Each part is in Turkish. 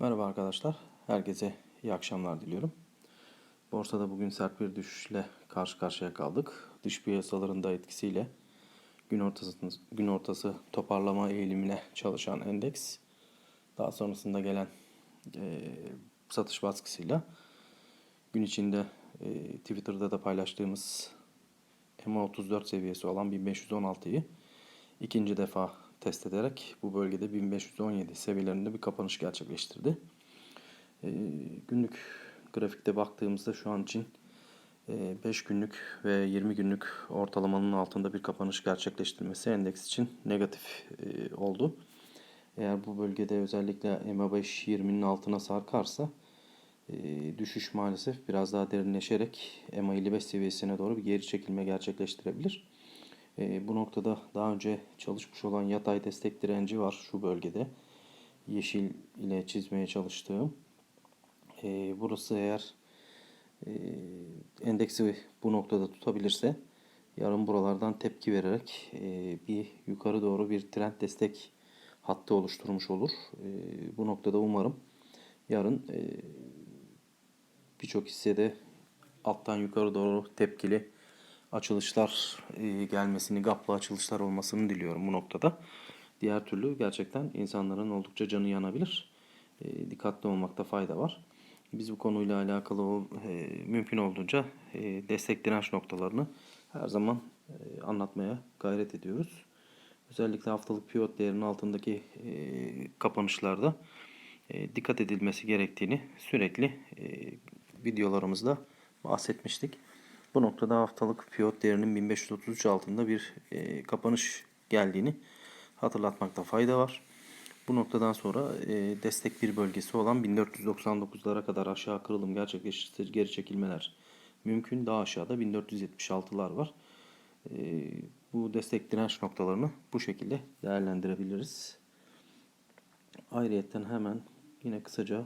Merhaba arkadaşlar. Herkese iyi akşamlar diliyorum. Borsada bugün sert bir düşüşle karşı karşıya kaldık. Dış piyasaların da etkisiyle gün ortası, gün ortası toparlama eğilimine çalışan endeks daha sonrasında gelen e, satış baskısıyla gün içinde e, Twitter'da da paylaştığımız MA34 seviyesi olan 1516'yı ikinci defa test ederek bu bölgede 1517 seviyelerinde bir kapanış gerçekleştirdi. E, günlük grafikte baktığımızda şu an için e, 5 günlük ve 20 günlük ortalamanın altında bir kapanış gerçekleştirmesi endeks için negatif e, oldu. Eğer bu bölgede özellikle MA5 20'nin altına sarkarsa e, düşüş maalesef biraz daha derinleşerek MA55 seviyesine doğru bir geri çekilme gerçekleştirebilir. E, bu noktada daha önce çalışmış olan yatay destek direnci var şu bölgede. Yeşil ile çizmeye çalıştığım. E, burası eğer e, endeksi bu noktada tutabilirse yarın buralardan tepki vererek e, bir yukarı doğru bir trend destek hattı oluşturmuş olur. E, bu noktada umarım yarın e, birçok hissede alttan yukarı doğru tepkili açılışlar e, gelmesini, gaplı açılışlar olmasını diliyorum bu noktada. Diğer türlü gerçekten insanların oldukça canı yanabilir. E, dikkatli olmakta fayda var. Biz bu konuyla alakalı o, e, mümkün olduğunca e, destek direnç noktalarını her zaman anlatmaya gayret ediyoruz. Özellikle haftalık pivot değerinin altındaki kapanışlarda dikkat edilmesi gerektiğini sürekli videolarımızda bahsetmiştik. Bu noktada haftalık pivot değerinin 1533 altında bir e, kapanış geldiğini hatırlatmakta fayda var. Bu noktadan sonra e, destek bir bölgesi olan 1499'lara kadar aşağı kırılım gerçekleşirse geri çekilmeler mümkün. Daha aşağıda 1476'lar var. E, bu destek direnç noktalarını bu şekilde değerlendirebiliriz. Ayrıyeten hemen yine kısaca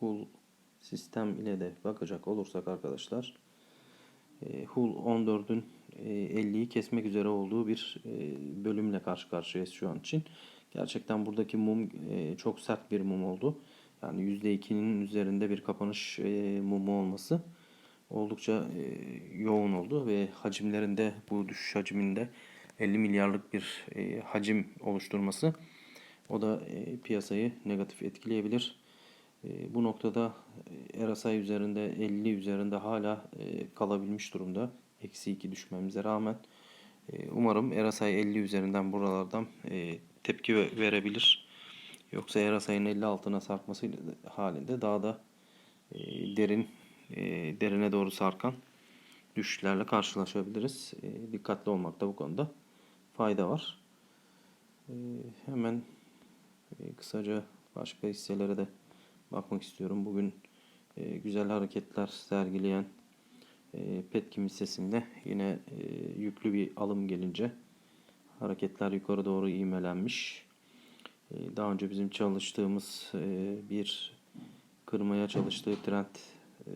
HUL sistem ile de bakacak olursak arkadaşlar e, HUL 14'ün e, 50'yi kesmek üzere olduğu bir e, bölümle karşı karşıyayız şu an için. Gerçekten buradaki mum e, çok sert bir mum oldu. Yani %2'nin üzerinde bir kapanış e, mumu olması oldukça e, yoğun oldu ve hacimlerinde bu düşüş hacminde 50 milyarlık bir e, hacim oluşturması o da e, piyasayı negatif etkileyebilir. E, bu noktada e, RSI üzerinde 50 üzerinde hala e, kalabilmiş durumda. Eksi 2 düşmemize rağmen. E, umarım RSI 50 üzerinden buralardan tepki verebilir. Yoksa RSI'nin 50 altına sarkması halinde daha da derin derine doğru sarkan düşüşlerle karşılaşabiliriz. Dikkatli olmakta bu konuda fayda var. Hemen kısaca başka hisselere de bakmak istiyorum. Bugün e, güzel hareketler sergileyen e, Petkim hissesinde yine e, yüklü bir alım gelince hareketler yukarı doğru ivmelenmiş. E, daha önce bizim çalıştığımız e, bir kırmaya çalıştığı trend e,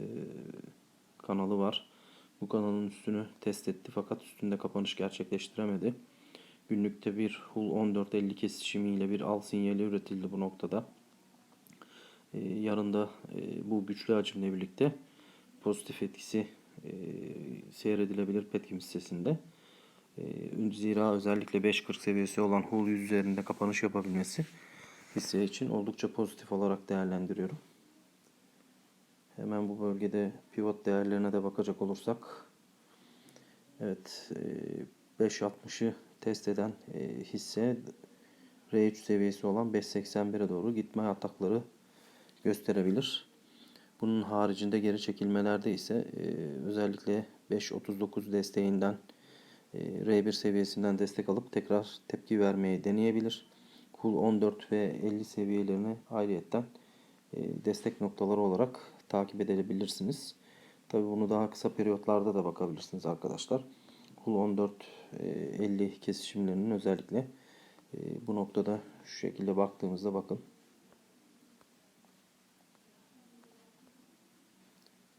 kanalı var. Bu kanalın üstünü test etti fakat üstünde kapanış gerçekleştiremedi. Günlükte bir HUL 1450 kesişimiyle bir al sinyali üretildi bu noktada. Ee, yarın da e, bu güçlü hacimle birlikte pozitif etkisi e, seyredilebilir Petkim hissesinde. E, zira özellikle 5.40 seviyesi olan HUL 100 üzerinde kapanış yapabilmesi hisse için oldukça pozitif olarak değerlendiriyorum. Hemen bu bölgede pivot değerlerine de bakacak olursak Evet 5.60'ı test eden hisse R3 seviyesi olan 5.81'e doğru gitme atakları gösterebilir. Bunun haricinde geri çekilmelerde ise e, özellikle 5.39 desteğinden e, R1 seviyesinden destek alıp tekrar tepki vermeyi deneyebilir. Kul 14 ve 50 seviyelerini ayrıyetten e, destek noktaları olarak takip edebilirsiniz. Tabi bunu daha kısa periyotlarda da bakabilirsiniz arkadaşlar. Kul 14 e, 50 kesişimlerinin özellikle e, bu noktada şu şekilde baktığımızda bakın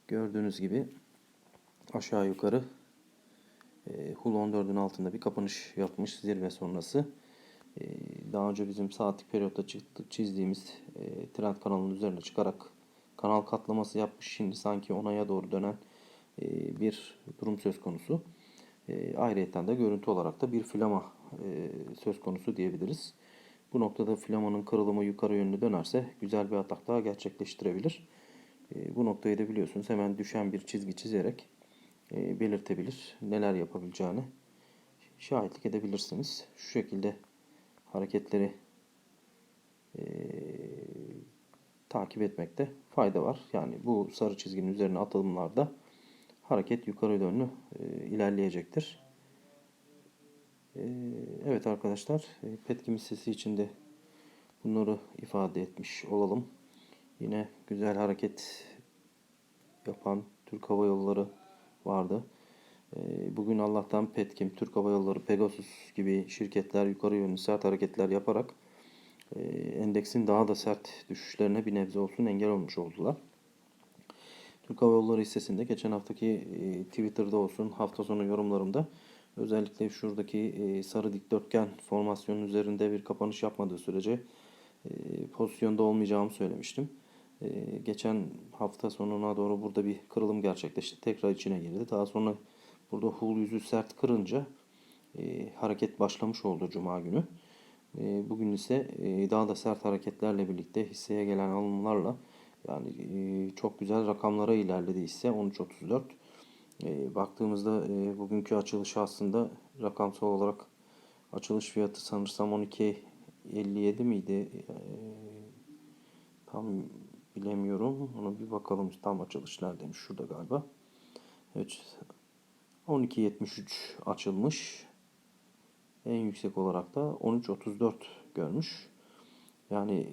Gördüğünüz gibi aşağı yukarı e, Hul 14'ün altında bir kapanış yapmış zirve sonrası. e, daha önce bizim saatlik periyotta çıktı, çizdiğimiz e, trend kanalının üzerine çıkarak kanal katlaması yapmış. Şimdi sanki onaya doğru dönen e, bir durum söz konusu. E, ayrıyeten de görüntü olarak da bir flama e, söz konusu diyebiliriz. Bu noktada flamanın kırılımı yukarı yönlü dönerse güzel bir atak daha gerçekleştirebilir. E, bu noktayı da biliyorsunuz hemen düşen bir çizgi çizerek e, belirtebilir. Neler yapabileceğini şahitlik edebilirsiniz. Şu şekilde hareketleri e, takip etmekte fayda var. Yani bu sarı çizginin üzerine atılımlarda hareket yukarı yönlü e, ilerleyecektir. E, evet arkadaşlar, e, Petkim hissesi için de bunları ifade etmiş olalım. Yine güzel hareket yapan Türk Hava Yolları vardı. E, bugün Allah'tan Petkim, Türk Hava Yolları, Pegasus gibi şirketler yukarı yönlü sert hareketler yaparak e, endeksin daha da sert düşüşlerine bir nebze olsun engel olmuş oldular. Türk Hava Yolları hissesinde geçen haftaki e, Twitter'da olsun hafta sonu yorumlarımda özellikle şuradaki e, sarı dikdörtgen formasyonun üzerinde bir kapanış yapmadığı sürece pozisyonda olmayacağımı söylemiştim. E, geçen hafta sonuna doğru burada bir kırılım gerçekleşti. Tekrar içine girdi. Daha sonra burada hul yüzü sert kırınca e, hareket başlamış oldu Cuma günü. E, bugün ise e, daha da sert hareketlerle birlikte hisseye gelen alımlarla yani e, çok güzel rakamlara ilerledi hisse 13.34. E, baktığımızda e, bugünkü açılışı aslında rakamsal olarak açılış fiyatı sanırsam 12.57 miydi? E, tam bilemiyorum. Ona bir bakalım tam açılış neredeymiş? Şurada galiba. Evet. 12.73 açılmış. En yüksek olarak da 13.34 görmüş. Yani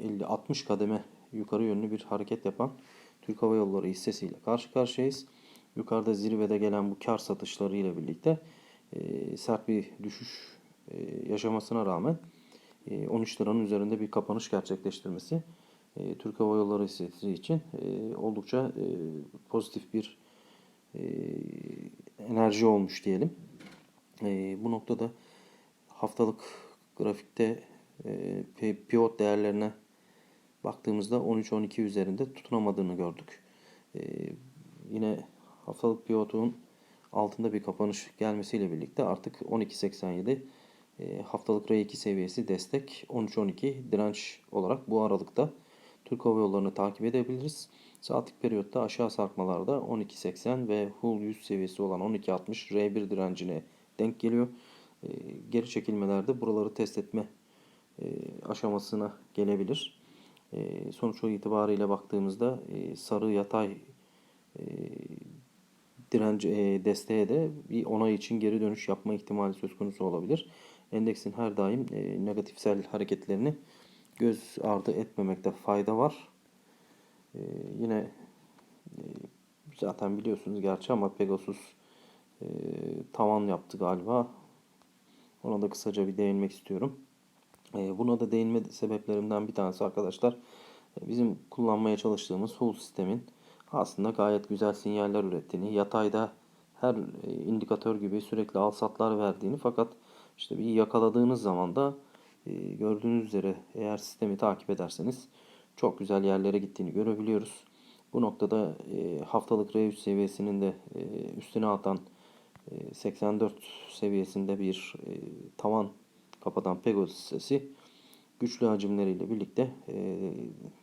50-60 kademe yukarı yönlü bir hareket yapan Türk Hava Yolları hissesiyle karşı karşıyayız. Yukarıda zirvede gelen bu kar satışları ile birlikte e, sert bir düşüş e, yaşamasına rağmen e, 13 liranın üzerinde bir kapanış gerçekleştirmesi e, Türk Hava Yolları hissesi için e, oldukça e, pozitif bir enerji olmuş diyelim. E, bu noktada haftalık grafikte e, pivot değerlerine baktığımızda 13-12 üzerinde tutunamadığını gördük. Yine haftalık pivotun altında bir kapanış gelmesiyle birlikte artık 12.87 e, haftalık R2 seviyesi destek 13-12 direnç olarak bu aralıkta Türk Hava Yolları'nı takip edebiliriz. Saatlik periyotta aşağı sarkmalarda 12.80 ve Hull 100 seviyesi olan 12.60 R1 direncine denk geliyor. E, geri çekilmelerde buraları test etme e, aşamasına gelebilir. E, sonuç itibariyle baktığımızda e, sarı yatay e, direnci e, desteğe de bir onay için geri dönüş yapma ihtimali söz konusu olabilir. Endeksin her daim e, negatifsel hareketlerini göz ardı etmemekte fayda var. E, yine e, zaten biliyorsunuz gerçi ama Pegasus e, tavan yaptı galiba. Ona da kısaca bir değinmek istiyorum. E, buna da değinme sebeplerimden bir tanesi arkadaşlar e, bizim kullanmaya çalıştığımız Hull sistemin aslında gayet güzel sinyaller ürettiğini, yatayda her e, indikatör gibi sürekli al satlar verdiğini fakat işte bir yakaladığınız zaman da gördüğünüz üzere eğer sistemi takip ederseniz çok güzel yerlere gittiğini görebiliyoruz. Bu noktada haftalık R3 seviyesinin de üstüne atan 84 seviyesinde bir tavan kapatan Pegasus hissesi güçlü hacimleriyle birlikte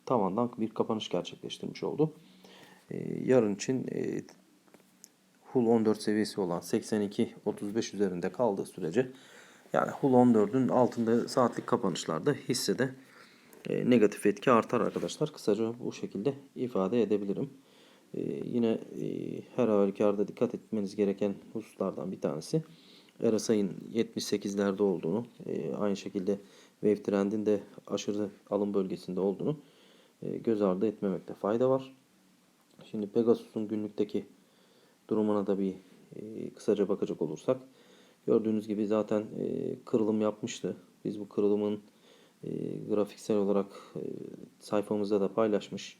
tavandan bir kapanış gerçekleştirmiş oldu. Ee, yarın için e, Hull 14 seviyesi olan 82-35 üzerinde kaldığı sürece yani Hull 14'ün altında saatlik kapanışlarda hissede e, negatif etki artar arkadaşlar. Kısaca bu şekilde ifade edebilirim. E, yine e, her halükarda dikkat etmeniz gereken hususlardan bir tanesi RSI'nin 78'lerde olduğunu, e, aynı şekilde Wave Trend'in de aşırı alım bölgesinde olduğunu e, göz ardı etmemekte fayda var. Şimdi Pegasus'un günlükteki durumuna da bir e, kısaca bakacak olursak gördüğünüz gibi zaten e, kırılım yapmıştı. Biz bu kırılımın e, grafiksel olarak e, sayfamızda da paylaşmış.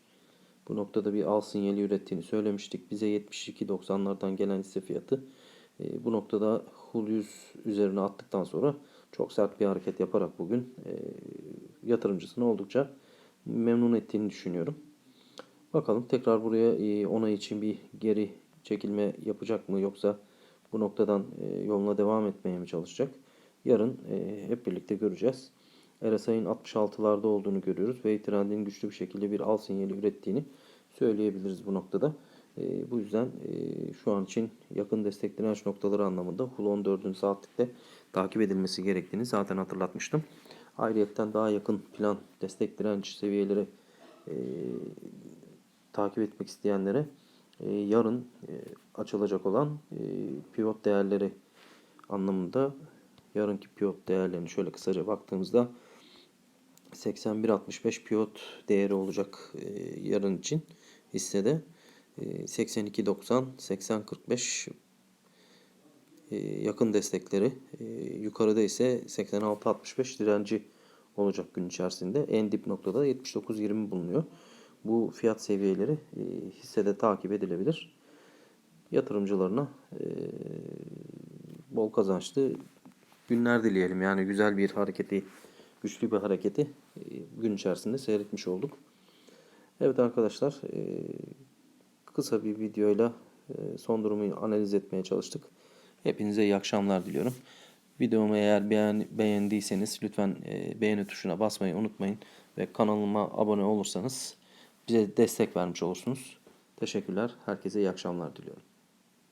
Bu noktada bir al sinyali ürettiğini söylemiştik. Bize 72.90'lardan gelen hisse fiyatı e, bu noktada Hull 100 üzerine attıktan sonra çok sert bir hareket yaparak bugün e, yatırımcısını oldukça memnun ettiğini düşünüyorum. Bakalım tekrar buraya e, onay için bir geri çekilme yapacak mı yoksa bu noktadan e, yoluna devam etmeye mi çalışacak? Yarın e, hep birlikte göreceğiz. RSI'nin 66'larda olduğunu görüyoruz ve trendin güçlü bir şekilde bir al sinyali ürettiğini söyleyebiliriz bu noktada. E, bu yüzden e, şu an için yakın destek direnç noktaları anlamında Hull 14'ün saatlikte takip edilmesi gerektiğini zaten hatırlatmıştım. Ayrıyetten daha yakın plan destek direnç seviyeleri e, takip etmek isteyenlere e, yarın e, açılacak olan e, pivot değerleri anlamında yarınki pivot değerlerini şöyle kısaca baktığımızda 81.65 pivot değeri olacak e, yarın için hissede. E, 82.90, 80.45 e, yakın destekleri. Yukarıda ise 86.65 direnci olacak gün içerisinde. En dip noktada 79.20 bulunuyor. Bu fiyat seviyeleri e, hissede takip edilebilir. Yatırımcılarına e, bol kazançlı günler dileyelim. Yani güzel bir hareketi, güçlü bir hareketi e, gün içerisinde seyretmiş olduk. Evet arkadaşlar, kısa bir videoyla son durumu analiz etmeye çalıştık. Hepinize iyi akşamlar diliyorum. Videomu eğer beğen, beğendiyseniz lütfen beğeni tuşuna basmayı unutmayın. Ve kanalıma abone olursanız bize destek vermiş olursunuz. Teşekkürler. Herkese iyi akşamlar diliyorum.